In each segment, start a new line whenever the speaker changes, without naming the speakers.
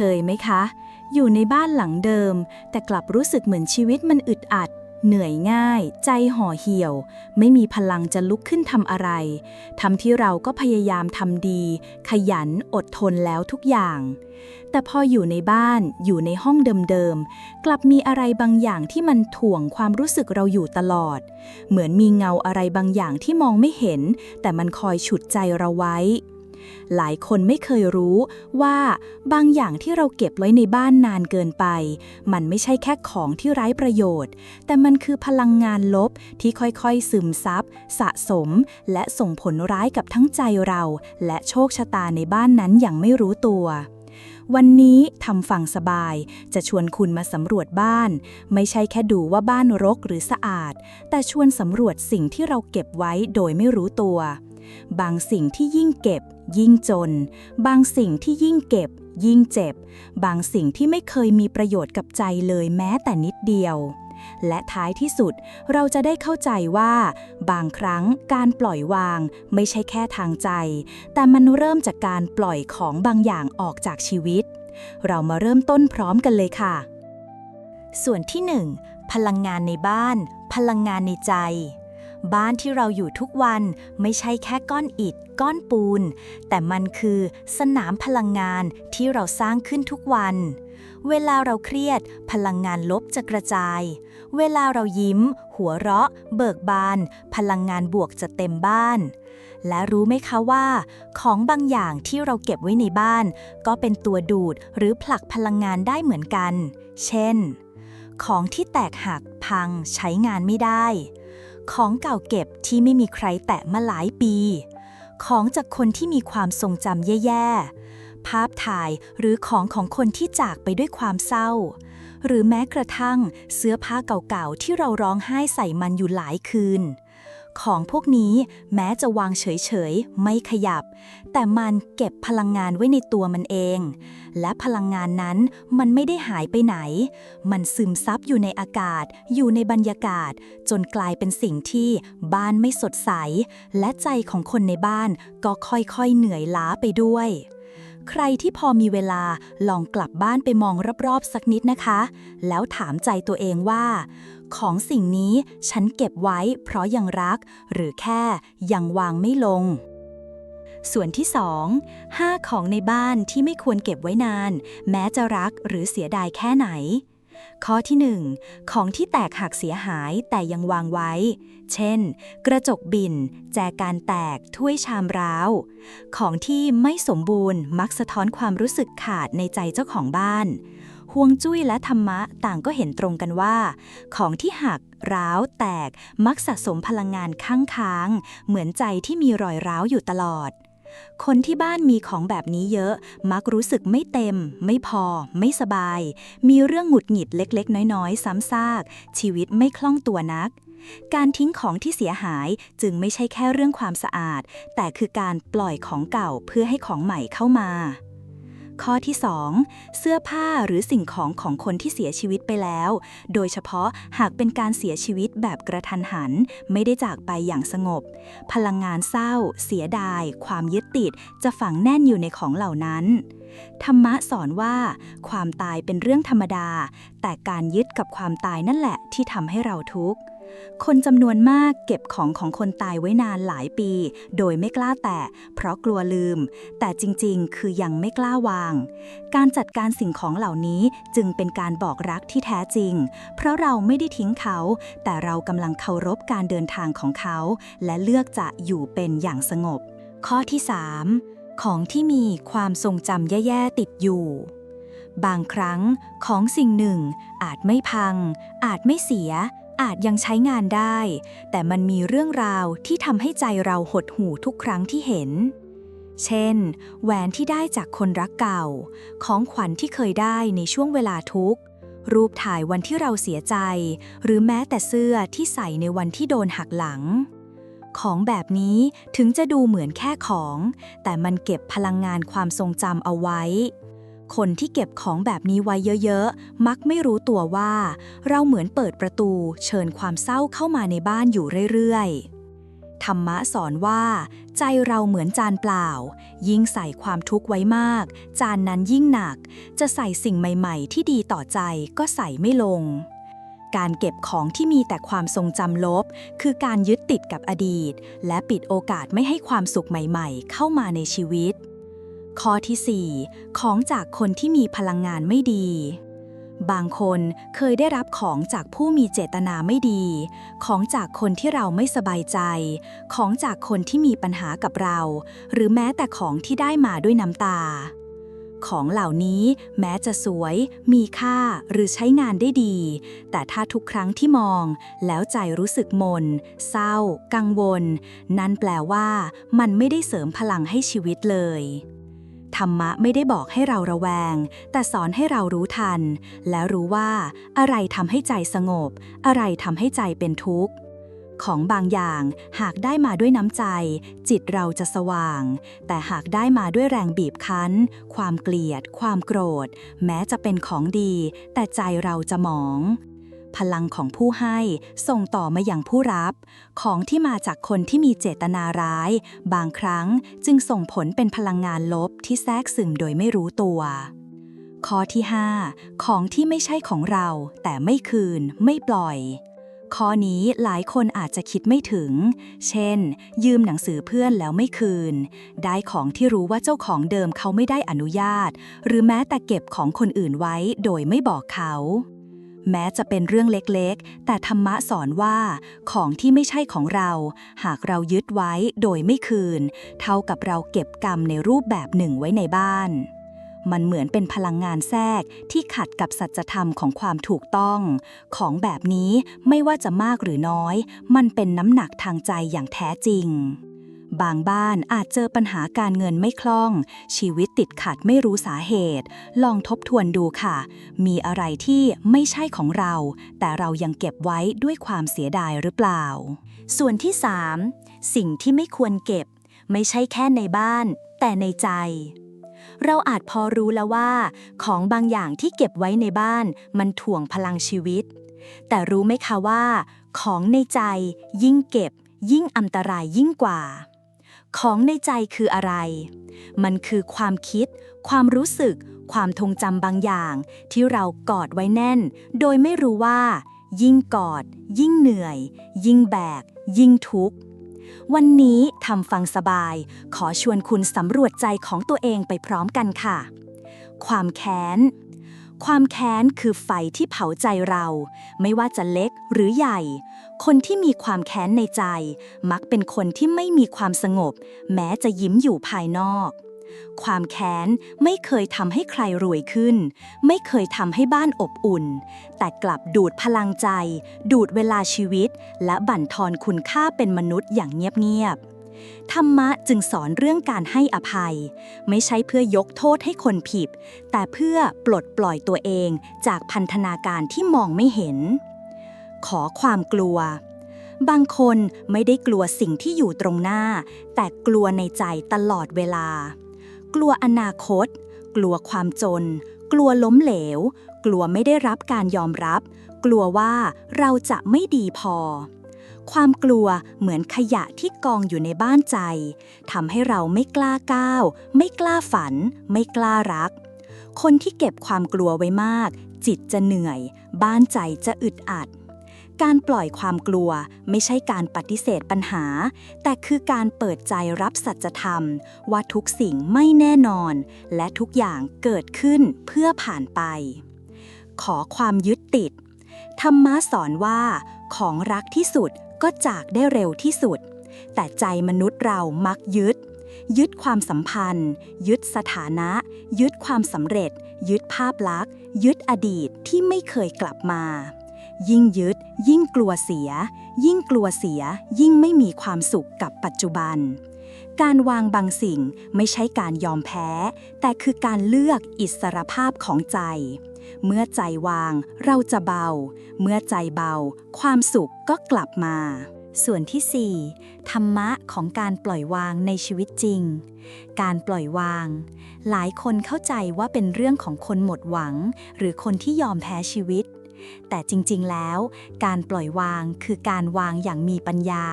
เคยไหมคะ อยู่ในบ้านหลังเดิม แต่กลับรู้สึกเหมือนชีวิตมันอึดอัด เหนื่อยง่าย ใจห่อเหี่ยว ไม่มีพลังจะลุกขึ้นทำอะไรทำที่เราก็พยายามทำดี ขยันอดทนแล้วทุกอย่าง แต่พออยู่ในบ้านอยู่ในห้องเดิมๆ กลับมีอะไรบางอย่างที่มันถ่วงความรู้สึกเราอยู่ตลอด เหมือนมีเงาอะไรบางอย่างที่มองไม่เห็น แต่มันคอยฉุดใจเราไว้ หลายคนไม่เคยรู้ว่าบางอย่างที่เราเก็บไว้ในบ้านนานเกินไป มันไม่ใช่แค่ของที่ไร้ประโยชน์ แต่มันคือพลังงานลบที่ค่อยๆ ซึมซับ สะสม และส่งผลร้ายกับทั้งใจเรา และโชคชะตาในบ้านนั้นอย่างไม่รู้ตัววันนี้ทำฟังสบายจะชวนคุณมาสำรวจบ้าน ไม่ใช่แค่ดูว่าบ้านรกหรือสะอาด แต่ชวนสำรวจสิ่งที่เราเก็บไว้โดยไม่รู้ตัว บางสิ่งที่ยิ่งเก็บ ยิ่งจน บางสิ่งที่ยิ่งเก็บ ยิ่งเจ็บ บางสิ่งที่ไม่เคยมีประโยชน์กับใจเลยแม้แต่นิดเดียว และท้ายที่สุดเราจะได้เข้าใจว่า บางครั้งการปล่อยวางไม่ใช่แค่ทางใจ แต่มันเริ่มจากการปล่อยของบางอย่างออกจากชีวิต เรามาเริ่มต้นพร้อมกันเลยค่ะ ส่วนที่ 1 พลังงานในบ้าน พลังงานในใจ บ้านที่เราอยู่ทุกวันไม่ใช่แค่ก้อนอิฐ ก้อนปูน แต่มันคือสนามพลังงานที่เราสร้างขึ้นทุกวัน เวลาเราเครียด พลังงานลบจะกระจาย เวลาเรายิ้ม หัวเราะ เบิกบาน พลังงานบวกจะเต็มบ้าน และรู้ไหมคะว่า ของบางอย่างที่เราเก็บไว้ในบ้าน ก็เป็นตัวดูดหรือผลักพลังงานได้เหมือนกัน เช่น ของที่แตกหักพังใช้งานไม่ได้ ของเก่าเก็บที่ไม่มีใครแตะมาหลายปี ของจากคนที่มีความทรงจำแย่ๆ ภาพถ่ายหรือของของคนที่จากไปด้วยความเศร้า หรือแม้กระทั่งเสื้อผ้าเก่าๆ ที่เราร้องไห้ใส่มันอยู่หลายคืน ของพวกนี้แม้จะวางเฉยๆ ไม่ขยับ แต่มันเก็บพลังงานไว้ในตัวมันเอง และพลังงานนั้นมันไม่ได้หายไปไหน มันซึมซับอยู่ในอากาศ อยู่ในบรรยากาศ จนกลายเป็นสิ่งที่บ้านไม่สดใส และใจของคนในบ้านก็ค่อยๆเหนื่อยล้าไปด้วยใครที่พอมีเวลาลองกลับบ้านไปมองรอบๆสักนิดนะคะ แล้วถามใจตัวเองว่า ของสิ่งนี้ฉันเก็บไว้เพราะยังรัก หรือแค่ยังวางไม่ลง ส่วนที่ 2 5 ของในบ้านที่ไม่ควรเก็บไว้นาน แม้จะรักหรือเสียดายแค่ไหน ข้อที่ 1 ของที่แตกหักเสียหายแต่ยังวางไว้ เช่น กระจกบิน แจกันแตก ถ้วยชามร้าว ของที่ไม่สมบูรณ์มักสะท้อนความรู้สึกขาดในใจเจ้าของบ้าน ห่วงจุ้ยและธรรมะต่างก็เห็นตรงกันว่า ของที่หักร้าวแตกมักสะสมพลังงานข้างค้างเหมือนใจที่มีรอยร้าวอยู่ตลอด คนที่บ้านมีของแบบนี้เยอะ มักรู้สึกไม่เต็ม ไม่พอ ไม่สบาย มีเรื่องหงุดหงิดเล็กๆ น้อยๆ ซ้ำซาก ชีวิตไม่คล่องตัวนักการทิ้งของที่เสียหายจึงไม่ใช่แค่เรื่องความสะอาด แต่คือการปล่อยของเก่าเพื่อให้ของใหม่เข้ามา ข้อที่ 2 เสื้อผ้าหรือสิ่งของของคนที่เสียชีวิตไปแล้ว โดยเฉพาะหากเป็นการเสียชีวิตแบบกระทันหัน ไม่ได้จากไปอย่างสงบ พลังงานเศร้า เสียดาย ความยึดติด จะฝังแน่นอยู่ในของเหล่านั้น ธรรมะสอนว่า ความตายเป็นเรื่องธรรมดา แต่การยึดกับความตายนั่นแหละที่ทำให้เราทุกข์ คนจำนวนมากเก็บของของคนตายไว้นานหลายปี โดยไม่กล้าแตะ เพราะกลัวลืม แต่จริงๆ คือยังไม่กล้าวาง การจัดการสิ่งของเหล่านี้จึงเป็นการบอกรักที่แท้จริง เพราะเราไม่ได้ทิ้งเขา แต่เรากำลังเคารพการเดินทางของเขา และเลือกจะอยู่เป็นอย่างสงบ ข้อที่ 3 ของที่มีความทรงจำแย่ๆติดอยู่บางครั้งของสิ่งหนึ่งอาจไม่พัง อาจไม่เสีย อาจยังใช้งานได้ แต่มันมีเรื่องราวที่ทำให้ใจเราหดหู่ทุกครั้งที่เห็น เช่น แหวนที่ได้จากคนรักเก่า ของขวัญที่เคยได้ในช่วงเวลาทุกข์ รูปถ่ายวันที่เราเสียใจ หรือแม้แต่เสื้อที่ใส่ในวันที่โดนหักหลัง ของแบบนี้ถึงจะดูเหมือนแค่ของ แต่มันเก็บพลังงานความทรงจำเอาไว้ คนที่เก็บของแบบนี้ไว้เยอะๆ มักไม่รู้ตัวว่า เราเหมือนเปิดประตูเชิญความเศร้าเข้ามาในบ้านอยู่เรื่อยๆ ธรรมะสอนว่า ใจเราเหมือนจานเปล่า ยิ่งใส่ความทุกข์ไว้มาก จานนั้นยิ่งหนัก จะใส่สิ่งใหม่ๆ ที่ดีต่อใจก็ใส่ไม่ลงการเก็บของที่มีแต่ความทรงจำลบ คือการยึดติดกับอดีต และปิดโอกาสไม่ให้ความสุขใหม่ๆ เข้ามาในชีวิต ข้อที่ 4 ของจากคนที่มีพลังงานไม่ดี บางคนเคยได้รับของจากผู้มีเจตนาไม่ดี ของจากคนที่เราไม่สบายใจ ของจากคนที่มีปัญหากับเรา หรือแม้แต่ของที่ได้มาด้วยน้ำตา ของเหล่านี้แม้จะสวย มีค่าหรือใช้งานได้ดี แต่ถ้าทุกครั้งที่มอง แล้วใจรู้สึกมน เศร้า กังวล นั่นแปลว่า มันไม่ได้เสริมพลังให้ชีวิตเลย ธรรมะไม่ได้บอกให้เราระแวง แต่สอนให้เรารู้ทัน และรู้ว่าอะไรทำให้ใจสงบ อะไรทำให้ใจเป็นทุกข์ ของบางอย่างหากได้มาด้วยน้ำใจ จิตเราจะสว่าง แต่หากได้มาด้วยแรงบีบคั้น ความเกลียด ความโกรธ แม้จะเป็นของดี แต่ใจเราจะหมอง พลังของผู้ให้ส่งต่อมาอย่างผู้รับ ของที่มาจากคนที่มีเจตนาร้าย บางครั้งจึงส่งผลเป็นพลังงานลบที่แทรกซึมโดยไม่รู้ตัว ข้อที่ 5 ของที่ไม่ใช่ของเรา แต่ไม่คืน ไม่ปล่อยข้อนี้หลายคนอาจจะคิดไม่ถึง เช่น ยืมหนังสือเพื่อนแล้วไม่คืน ได้ของที่รู้ว่าเจ้าของเดิมเขาไม่ได้อนุญาต หรือแม้แต่เก็บของคนอื่นไว้โดยไม่บอกเขา แม้จะเป็นเรื่องเล็กๆ แต่ธรรมะสอนว่า ของที่ไม่ใช่ของเรา หากเรายึดไว้โดยไม่คืน เท่ากับเราเก็บกรรมในรูปแบบหนึ่งไว้ในบ้าน มันเหมือนเป็นพลังงานแทรกที่ขัดกับสัจธรรมของความถูกต้อง ของแบบนี้ไม่ว่าจะมากหรือน้อย มันเป็นน้ำหนักทางใจอย่างแท้จริง บางบ้านอาจเจอปัญหาการเงินไม่คล่อง ชีวิตติดขัดไม่รู้สาเหตุ ลองทบทวนดูค่ะ มีอะไรที่ไม่ใช่ของเรา แต่เรายังเก็บไว้ด้วยความเสียดายหรือเปล่า ส่วนที่ 3 สิ่งที่ไม่ควรเก็บ ไม่ใช่แค่ในบ้าน แต่ในใจเราอาจพอรู้แล้วว่า ของบางอย่างที่เก็บไว้ในบ้านมันถ่วงพลังชีวิต แต่รู้ไหมคะว่า ของในใจยิ่งเก็บ ยิ่งอันตรายยิ่งกว่า ของในใจคืออะไร มันคือความคิด ความรู้สึก ความทรงจำบางอย่าง ที่เรากอดไว้แน่น โดยไม่รู้ว่า ยิ่งกอด ยิ่งเหนื่อย ยิ่งแบก ยิ่งทุกข์ วันนี้ทำฟังสบาย ขอชวนคุณสำรวจใจของตัวเองไปพร้อมกันค่ะ ความแค้นความแค้นคือไฟที่เผาใจเรา ไม่ว่าจะเล็กหรือใหญ่ คนที่มีความแค้นในใจ มักเป็นคนที่ไม่มีความสงบ แม้จะยิ้มอยู่ภายนอก ความแค้นไม่เคยทำให้ใครรวยขึ้น ไม่เคยทำให้บ้านอบอุ่น แต่กลับดูดพลังใจ ดูดเวลาชีวิต และบั่นทอนคุณค่าเป็นมนุษย์อย่างเงียบๆธรรมะจึงสอนเรื่องการให้อภัย ไม่ใช่เพื่อยกโทษให้คนผิด แต่เพื่อปลดปล่อยตัวเองจากพันธนาการที่มองไม่เห็น ขอความกลัว บางคนไม่ได้กลัวสิ่งที่อยู่ตรงหน้า แต่กลัวในใจตลอดเวลา กลัวอนาคต กลัวความจน กลัวล้มเหลว กลัวไม่ได้รับการยอมรับ กลัวว่าเราจะไม่ดีพอ ความกลัวเหมือนขยะที่กองอยู่ในบ้านใจทำให้เราไม่กล้าก้าว ไม่กล้าฝัน ไม่กล้ารัก คนที่เก็บความกลัวไว้มาก จิตจะเหนื่อย บ้านใจจะอึดอัด การปล่อยความกลัวไม่ใช่การปฏิเสธปัญหา แต่คือการเปิดใจรับสัจธรรม ว่าทุกสิ่งไม่แน่นอน และทุกอย่างเกิดขึ้นเพื่อผ่านไป ขอความยึดติด ธรรมะสอนว่า ของรักที่สุดก็จากได้เร็วที่สุด แต่ใจมนุษย์เรามักยึด ยึดความสัมพันธ์ ยึดสถานะ ยึดความสำเร็จ ยึดภาพลักษณ์ ยึดอดีตที่ไม่เคยกลับมา ยิ่งยึด ยิ่งกลัวเสีย ยิ่งกลัวเสีย ยิ่งไม่มีความสุขกับปัจจุบัน การวางบางสิ่งไม่ใช่การยอมแพ้ แต่คือการเลือกอิสรภาพของใจ เมื่อใจวางเราจะเบา เมื่อใจเบา ความสุขก็กลับมาส่วนที่ 4 ธรรมะของการปล่อยวางในชีวิตจริง การปล่อยวาง หลายคนเข้าใจว่าเป็นเรื่องของคนหมดหวัง หรือคนที่ยอมแพ้ชีวิต แต่จริงๆแล้ว การปล่อยวางคือการวางอย่างมีปัญญา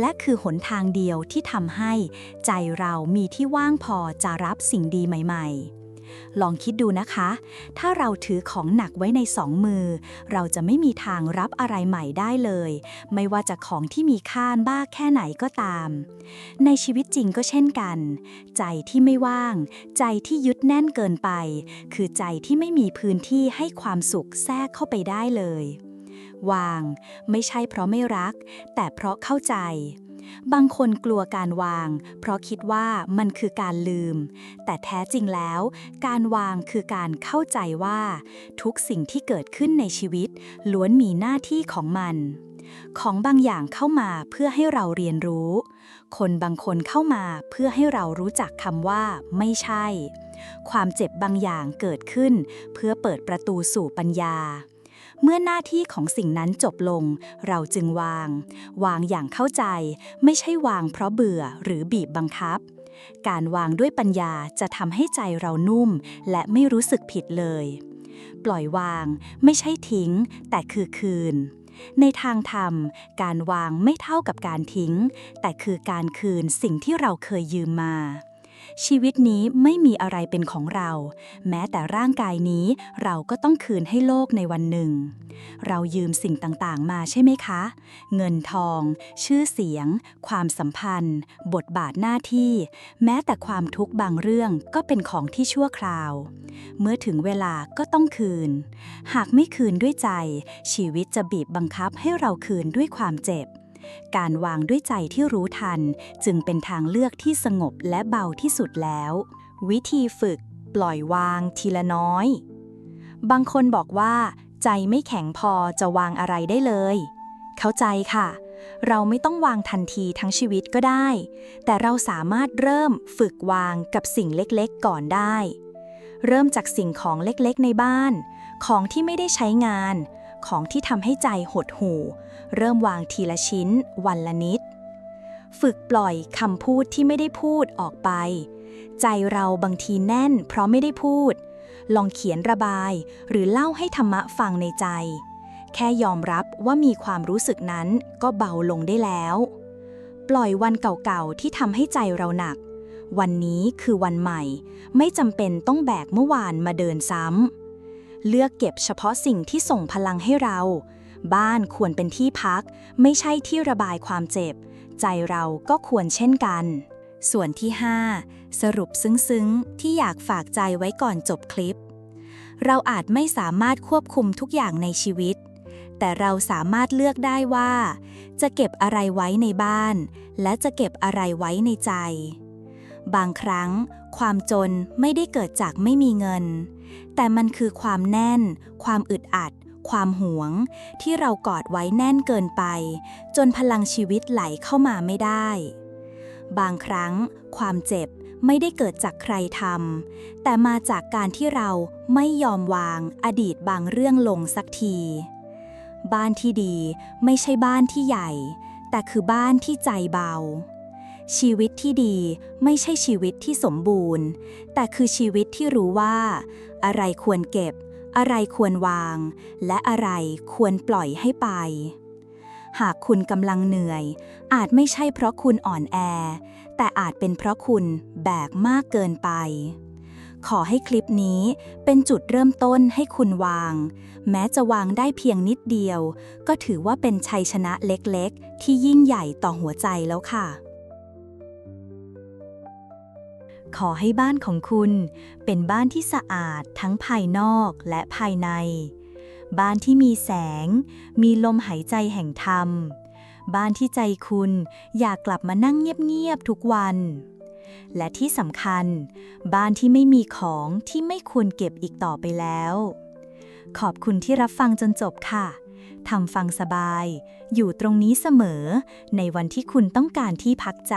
และคือหนทางเดียวที่ทำให้ ใจเรามีที่ว่างพอจะรับสิ่งดีใหม่ ๆ ลองคิดดูนะคะ ถ้าเราถือของหนักไว้ในสองมือ เราจะไม่มีทางรับอะไรใหม่ได้เลย ไม่ว่าจะของที่มีค่าบ้าแค่ไหนก็ตาม ในชีวิตจริงก็เช่นกัน ใจที่ไม่ว่าง ใจที่ยึดแน่นเกินไป คือใจที่ไม่มีพื้นที่ให้ความสุขแทรกเข้าไปได้เลยวาง ไม่ใช่เพราะไม่รัก แต่เพราะเข้าใจ บางคนกลัวการวาง เพราะคิดว่ามันคือการลืม แต่แท้จริงแล้ว การวางคือการเข้าใจว่า ทุกสิ่งที่เกิดขึ้นในชีวิต ล้วนมีหน้าที่ของมัน ของบางอย่างเข้ามาเพื่อให้เราเรียนรู้ คนบางคนเข้ามาเพื่อให้เรารู้จักคำว่า ไม่ใช่ ความเจ็บบางอย่างเกิดขึ้น เพื่อเปิดประตูสู่ปัญญา เมื่อหน้าที่ของสิ่งนั้นจบลง เราจึงวาง วางอย่างเข้าใจ ไม่ใช่วางเพราะเบื่อหรือบีบบังคับ การวางด้วยปัญญาจะทำให้ใจเรานุ่ม และไม่รู้สึกผิดเลย ปล่อยวาง ไม่ใช่ทิ้ง แต่คือคืนในทางธรรม การวางไม่เท่ากับการทิ้ง แต่คือการคืนสิ่งที่เราเคยยืมมา ชีวิตนี้ไม่มีอะไรเป็นของเรา แม้แต่ร่างกายนี้เราก็ต้องคืนให้โลกในวันหนึ่ง เรายืมสิ่งต่างๆ มาใช่ไหมคะ เงินทอง ชื่อเสียง ความสัมพันธ์ บทบาทหน้าที่ แม้แต่ความทุกข์บางเรื่องก็เป็นของที่ชั่วคราว เมื่อถึงเวลาก็ต้องคืน หากไม่คืนด้วยใจ ชีวิตจะบีบบังคับให้เราคืนด้วยความเจ็บ การวางด้วยใจที่รู้ทัน จึงเป็นทางเลือกที่สงบและเบาที่สุดแล้ว วิธีฝึก ปล่อยวางทีละน้อย บางคนบอกว่า ใจไม่แข็งพอจะวางอะไรได้เลย เข้าใจค่ะ เราไม่ต้องวางทันทีทั้งชีวิตก็ได้ แต่เราสามารถเริ่มฝึกวางกับสิ่งเล็กๆ ก่อนได้ เริ่มจากสิ่งของเล็กๆ ในบ้าน ของที่ไม่ได้ใช้งาน ของที่ทำให้ใจหดหู่ เริ่มวางทีละชิ้น วันละนิด ฝึกปล่อยคำพูดที่ไม่ได้พูดออกไป ใจเราบางทีแน่น เพราะไม่ได้พูด ลองเขียนระบาย หรือเล่าให้ธรรมะฟังในใจ แค่ยอมรับว่ามีความรู้สึกนั้นก็เบาลงได้แล้ว ปล่อยวันเก่าๆที่ทำให้ใจเราหนัก วันนี้คือวันใหม่ ไม่จำเป็นต้องแบกเมื่อวานมาเดินซ้ำ เลือกเก็บเฉพาะสิ่งที่ส่งพลังให้เรา บ้านควรเป็นที่พัก ไม่ใช่ที่ระบายความเจ็บ ใจเราก็ควรเช่นกัน ส่วนที่ 5 สรุปซึ้งๆ ที่อยากฝากใจไว้ก่อนจบคลิป เราอาจไม่สามารถควบคุมทุกอย่างในชีวิต แต่เราสามารถเลือกได้ว่า จะเก็บอะไรไว้ในบ้าน และจะเก็บอะไรไว้ในใจ บางครั้ง ความจนไม่ได้เกิดจากไม่มีเงิน แต่มันคือความแน่น ความอึดอัด ความหวง ที่เรากอดไว้แน่นเกินไป จนพลังชีวิตไหลเข้ามาไม่ได้ บางครั้ง ความเจ็บไม่ได้เกิดจากใครทำแต่มาจากการที่เราไม่ยอมวางอดีตบางเรื่องลงสักที บ้านที่ดีไม่ใช่บ้านที่ใหญ่ แต่คือบ้านที่ใจเบา ชีวิตที่ดีไม่ใช่ชีวิตที่สมบูรณ์ แต่คือชีวิตที่รู้ว่า อะไรควรเก็บ อะไรควรวาง และอะไรควรปล่อยให้ไป หากคุณกำลังเหนื่อย อาจไม่ใช่เพราะคุณอ่อนแอ แต่อาจเป็นเพราะคุณแบกมากเกินไป ขอให้คลิปนี้เป็นจุดเริ่มต้นให้คุณวาง แม้จะวางได้เพียงนิดเดียว ก็ถือว่าเป็นชัยชนะเล็กๆ ที่ยิ่งใหญ่ต่อหัวใจแล้วค่ะ ขอให้บ้านของคุณ เป็นบ้านที่สะอาดทั้งภายนอกและภายใน บ้านที่มีแสง มีลมหายใจแห่งธรรม บ้านที่ใจคุณอยากกลับมานั่งเงียบๆทุกวัน และที่สำคัญ บ้านที่ไม่มีของที่ไม่ควรเก็บอีกต่อไปแล้ว ขอบคุณที่รับฟังจนจบค่ะทำฟังสบาย อยู่ตรงนี้เสมอ ในวันที่คุณต้องการที่พักใจ